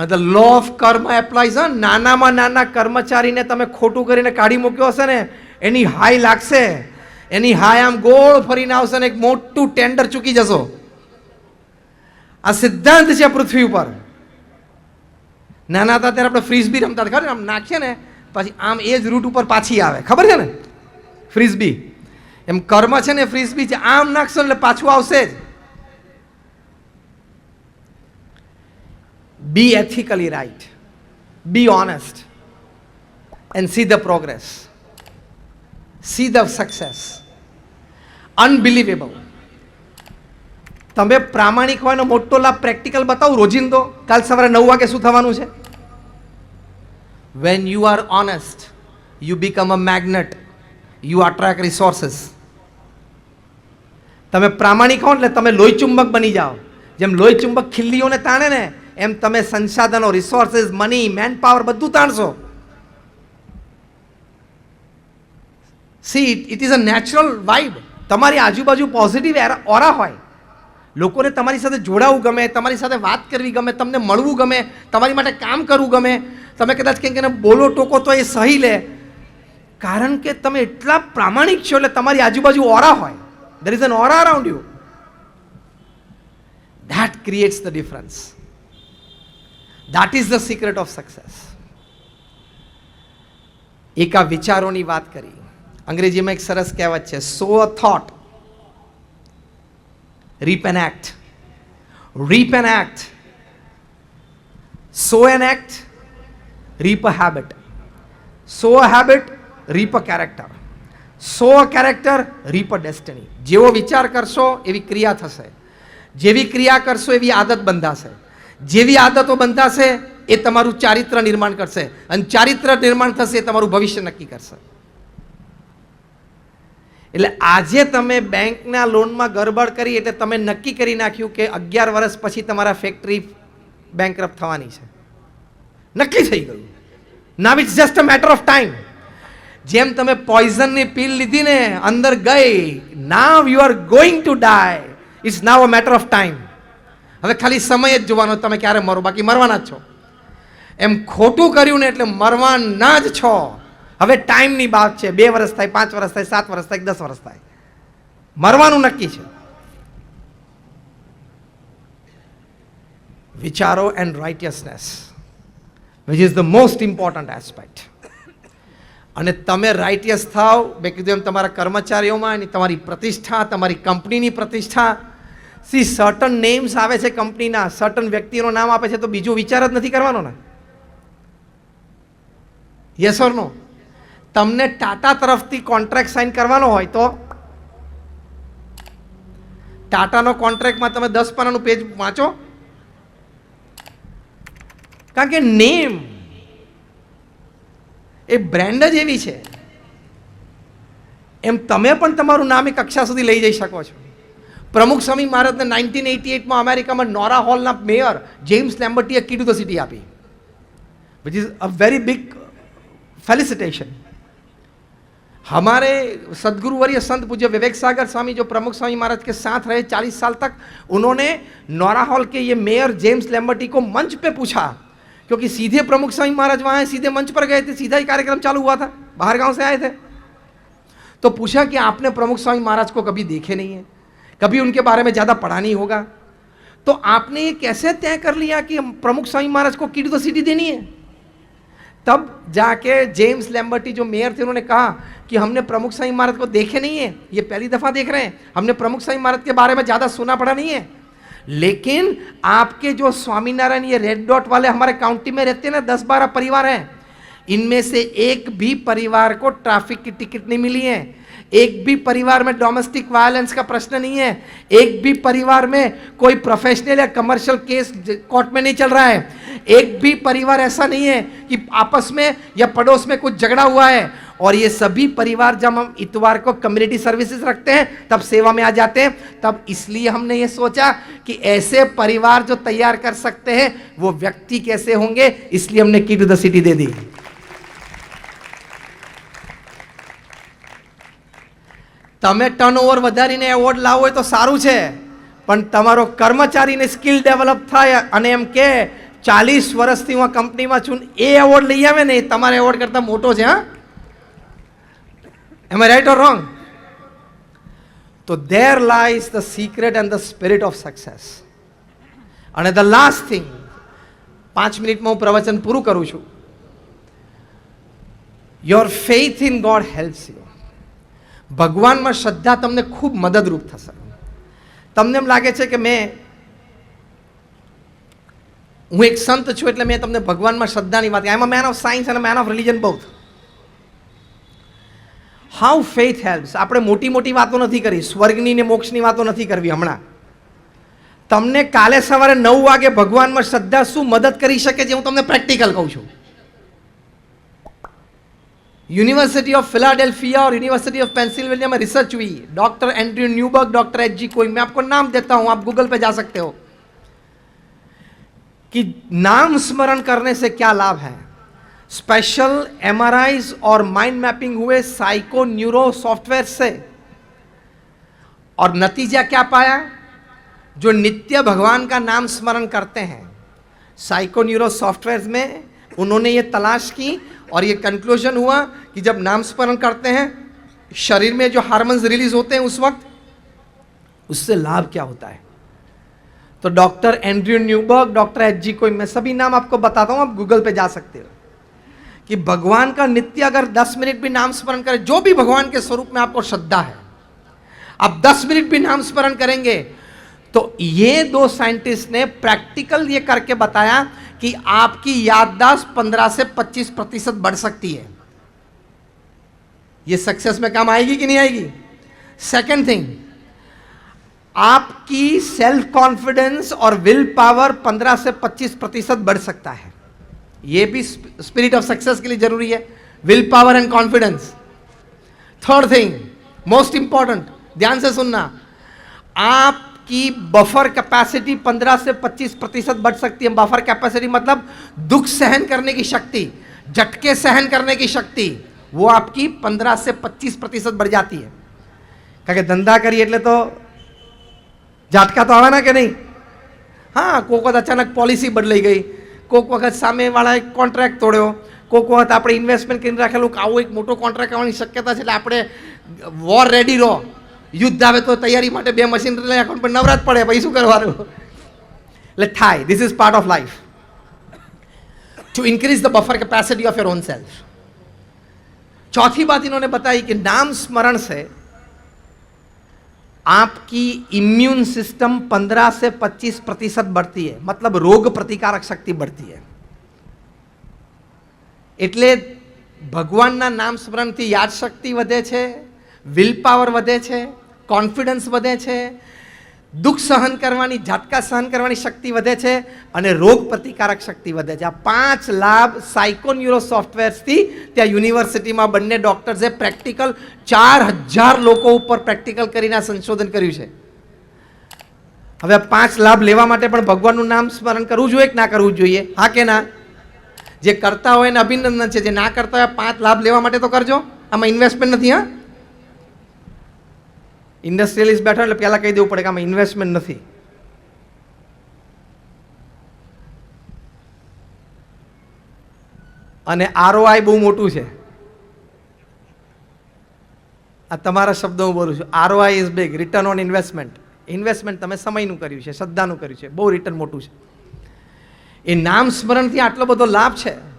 અને the law of karma apply છે નાનામાં નાના કર્મચારીને તમે ખોટું કરીને કાઢી મૂક્યો હશે ને, એની હાઈ લાગશે. એની હાઈ આમ ગોળ ફરીને આવશે ને, એક મોટું ટેન્ડર ચૂકી જશો. આ સિદ્ધાંત છે પૃથ્વી ઉપર. નાના હતા ત્યારે આપણે ફ્રીઝબી રમતા ખબર? આમ નાખીએ ને, પછી આમ એ જ રૂટ ઉપર પાછી આવે. ખબર છે ને? ફ્રીઝબી એમ કર્મ છે ને ફ્રીઝબી છે, આમ નાખશો એટલે પાછું આવશે જ. Be ethically right, be honest, and see the progress, see the success. Unbelievable. તમે પ્રામાણિક હોવાનો મોટો લાભ પ્રેક્ટિકલ બતાવું રોજિંદો. કાલ સવારે નવ વાગે શું થવાનું છે? When you are honest you become a magnet you attract resources તમે પ્રામાણિક હો એટલે તમે લોહી ચુંબક બની જાઓ. જેમ લોહી ચુંબક ખીલ્લીઓને તાણે ને એમ તમે સંસાધનો રિસોર્સિસ મની મેન પાવર બધું તાણશો. See it is a natural vibe તમારી આજુબાજુ પોઝિટિવ ઓરા હોય. લોકોને તમારી સાથે જોડાવું ગમે, તમારી સાથે વાત કરવી ગમે, તમને મળવું ગમે, તમારી માટે કામ કરવું ગમે. તમે કદાચ કંઈક એને બોલો ટોકો તો એ સહી લે. કારણ કે તમે એટલા પ્રામાણિક છો એટલે તમારી આજુબાજુ ઓરા હોય. There is an aura around you that creates the difference that is the secret of success એક આ વિચારોની વાત કરી અંગ્રેજીમાં એક સરસ કહેવત છે sow a thought reap an act reap an act sow an act reap a habit sow a habit reap a character sow a character reap a destiny જેવો વિચાર કરશો એવી ક્રિયા થશે જેવી ક્રિયા કરશો એવી આદત બંધાશે જેવી આદતો બંધાશે, એ તમારું ચારિત્ર નિર્માણ કરશે. અને ચારિત્ર નિર્માણ થશે, એ તમારું ભવિષ્ય નક્કી કરશે. એટલે આજે તમે બેંકના લોનમાં ગરબડ કરી, એટલે તમે નક્કી કરી નાખ્યું કે અગિયાર વર્ષ પછી તમારા ફેક્ટરી બેંકરપ્ટ થવાની છે. નક્કી થઈ ગયું. Now it's just a matter of time જેમ તમે પોઈઝનની પીલ લીધી ને અંદર ગઈ now you are going to die it's now a matter of time હવે ખાલી સમય જ જોવાનો, તમે ક્યારે મરો? બાકી મરવાના જ છો. એમ ખોટું કર્યું ને એટલે મરવાના જ છો. હવે ટાઈમની બાત છે. બે વર્ષ થાય, પાંચ વર્ષ થાય, સાત વર્ષ થાય, દસ વર્ષ થાય. મરવાનું નક્કી છે. વિચારો and righteousness which is the most important aspect અને તમે રાઇટિયસ થાવ, મેં કીધું એમ તમારા કર્મચારીઓમાં એની તમારી પ્રતિષ્ઠા, તમારી કંપનીની પ્રતિષ્ઠા સી સર્ટન નેમ્સ આવે છે કંપનીના સર્ટન વ્યક્તિનું નામ આપે છે તો બીજો વિચાર જ નથી કરવાનો ને. યસ ઓર નો તમને ટાટા તરફથી કોન્ટ્રાક્ટ સાઇન કરવાનો હોય તો? ટાટાનો કોન્ટ્રાક્ટમાં તમે દસ પાનાનું પેજ વાંચો. કારણ કે નેમ એ બ્રેન્ડ જ એવી છે. એમ તમે પણ તમારું નામ એ કક્ષા સુધી લઈ જઈ શકો છો. પ્રમુખ સ્વામી મહારાજને નાઇન્ટીન એટી એટમાં અમેરિકામાં નોરા હોલના મેયર જેમ્સ લેમ્બર્ટીએ કીધું ધ સિટી આપી which is a very big felicitation हमारे सदगुरुवर्य संत पूज्य विवेक सागर स्वामी जो प्रमुख स्वामी महाराज के साथ रहे चालीस साल तक उन्होंने नौरा हॉल के ये मेयर जेम्स लेम्बर्टी को मंच पे पूछा क्योंकि सीधे प्रमुख स्वामी महाराज वहाँ सीधे मंच पर गए थे सीधा ही कार्यक्रम चालू हुआ था बाहर गांव से आए थे तो पूछा कि आपने प्रमुख स्वामी महाराज को कभी देखे नहीं है कभी उनके बारे में ज़्यादा पढ़ा नहीं होगा। तो आपने ये कैसे तय कर लिया कि प्रमुख स्वामी महाराज को की तो सीटी देनी है? तब जाके जेम्स लैम्बर्टी जो मेयर थे, उन्होंने कहा कि हमने प्रमुख स्वामी महाराज को देखे नहीं है, ये पहली दफ़ा देख रहे हैं। हमने प्रमुख स्वामी महाराज के बारे में ज़्यादा सुना पड़ा नहीं है। लेकिन आपके जो स्वामीनारायण ये रेड डॉट वाले हमारे काउंटी में रहते हैं ना, दस बारह परिवार हैं, इनमें से एक भी परिवार को ट्रैफ़िक की टिकट नहीं मिली है। एक भी परिवार में डोमेस्टिक वायलेंस का प्रश्न नहीं है। एक भी परिवार में कोई प्रोफेशनल या कमर्शियल केस कोर्ट में नहीं चल रहा है। एक भी परिवार ऐसा नहीं है कि आपस में या पड़ोस में कुछ झगड़ा हुआ है। और ये सभी परिवार जब हम इतवार को कम्युनिटी सर्विसेज़ रखते हैं, तब सेवा में आ जाते हैं। तब इसलिए हमने ये सोचा कि ऐसे परिवार जो तैयार कर सकते हैं, वो व्यक्ति कैसे होंगे, इसलिए हमने की टू द सिटी दे दी। તમે ટર્નઓવર વધારીને એવોર્ડ લાવો હોય તો સારું છે, પણ તમારો કર્મચારીને સ્કિલ ડેવલપ થાય અને એમ કે ચાલીસ વર્ષથી હું આ કંપનીમાં છું એ એવોર્ડ લઈ આવે ને એ તમારા એવોર્ડ કરતાં મોટો છે, હા? એમ રાઈટ ઓર રોંગ તો there lies the secret and the spirit of success અને ધ લાસ્ટ થિંગ પાંચ મિનિટમાં હું પ્રવચન પૂરું કરું છું. Your faith in God helps you ભગવાનમાં શ્રદ્ધા તમને ખૂબ મદદરૂપ થશે. તમને એમ લાગે છે કે મેં, હું એક સંત છું એટલે મેં તમને ભગવાનમાં શ્રદ્ધાની વાત I am man of science અને મેન ઓફ રિલિજન બહુ હાઉ ફેથ હેલ્પ્સ આપણે મોટી મોટી વાતો નથી કરી. સ્વર્ગની ને મોક્ષની વાતો નથી કરવી હમણાં. તમને કાલે સવારે નવ વાગે ભગવાનમાં શ્રદ્ધા શું મદદ કરી શકે છે હું તમને પ્રેક્ટિકલ કહું છું. यूनिवर्सिटी ऑफ़ फिलाडेल्फिया और यूनिवर्सिटी ऑफ़ पेंसिल्वेनिया में रिसर्च हुई। Doctor Andrew Newberg doctor H G कोई, मैं आपको नाम देता हूँ, आप गूगल पे जा सकते हो। कि नाम स्मरण करने से क्या लाभ है? स्पेशल एमआरआईज और माइंड मैपिंग हुए साइको न्यूरो सॉफ्टवेयर से। और नतीजा क्या पाया? जो नित्य भगवान का नाम स्मरण करते हैं। साइको न्यूरो सॉफ्टवेयर में उन्होंने ये तलाश की और ये कंक्लूजन हुआ कि जब नाम स्मरण करते हैं, शरीर में जो हार्मोन्स रिलीज़ होते हैं उस वक्त, उससे लाभ क्या होता है? तो doctor Andrew Newberg, doctor H G कोई, मैं सभी नाम आपको बताता हूँ, आप गूगल पे जा सकते हो। कि भगवान का नित्य अगर 10 मिनट भी नाम स्मरण करें, जो भी भगवान के स्वरूप में आपको श्रद्धा है, आप 10 मिनट भी नाम स्मरण करेंगे तो ये दो साइंटिस्ट ने प्रैक्टिकल ये करके बताया कि आपकी याददाश्त 15 से 25 प्रतिशत बढ़ सकती है। ये सक्सेस में काम आएगी कि नहीं आएगी? सेकंड थिंग आपकी सेल्फ कॉन्फिडेंस और विल पावर 15 से 25 प्रतिशत बढ़ सकता है। ये भी स्पिरिट ऑफ़ सक्सेस के लिए ज़रूरी है। Will power and confidence third thing most important ध्यान से सुनना, आपकी बफर कैपेसिटी 15 से 25 प्रतिशत बढ़ सकती है। बफर कैपेसिटी मतलब दुख सहन करने की शक्ति, झटके सहन करने की शक्ति। वो आपकी 15 से 25 प्रतिशत बढ़ जाती है કારણ કે ધંધા કરીએ એટલે તો ઝાટકા તો આવવાના કે નહીં હા કોક વખત અચાનક પોલિસી બદલાઈ ગઈ કોક વખત સામેવાળાએ કોન્ટ્રાક્ટ તોડ્યો કોક વખત આપણે ઇન્વેસ્ટમેન્ટ કરીને રાખેલું કે આવો એક મોટો કોન્ટ્રાક્ટ આવવાની શક્યતા છે એટલે આપણે વોર રેડી રહો યુદ્ધ આવે તો તૈયારી માટે બે મશીન લઈ અકાઉન્ટ પર નવરાત પડે પછી શું કરવાનું એટલે થાય this is part of life to increase the buffer capacity of your own self चौथी बात इन्होंने बताई कि नाम स्मरण से आपकी इम्यून सिस्टम 15 से 25 प्रतिशत बढ़ती है मतलब रोग प्रतिकारक शक्ति बढ़ती है એટલે ભગવાનના નામ સ્મરણથી યાદશક્તિ વધે છે વિલ પાવર વધે છે કોન્ફિડન્સ વધે છે દુઃખ સહન કરવાની, ઝાટકા સહન કરવાની શક્તિ વધે છે અને રોગ પ્રતિકારક શક્તિ વધે છે. આ પાંચ લાભ સાયકોન્યુરો સોફ્ટવેર્સથી ત્યાં યુનિવર્સિટીમાં બંને ડૉક્ટર્સે પ્રેક્ટિકલ ચાર હજાર લોકો ઉપર પ્રેક્ટિકલ કરીને આ સંશોધન કર્યું છે. હવે પાંચ લાભ લેવા માટે પણ ભગવાનનું નામ સ્મરણ કરવું જોઈએ કે ના કરવું જોઈએ? હા કે ના? જે કરતા હોય એને અભિનંદન છે, જે ના કરતા હોય પાંચ લાભ લેવા માટે તો કરજો. આમાં ઇન્વેસ્ટમેન્ટ નથી, હા? ઇન્ડસ્ટ્રીયલિસ્ટ બેઠો એટલે પહેલાં કહી દેવું પડે કે આમાં ઇન્વેસ્ટમેન્ટ નથી. અને આરઓઆઈ બહુ મોટું છે. આ તમારા શબ્દો હું બોલું છું. ROI is big return on investment investment તમે સમયનું કર્યું છે, શ્રદ્ધાનું કર્યું છે. બહુ રિટર્ન મોટું છે. એ નામ સ્મરણથી આટલો બધો લાભ છે.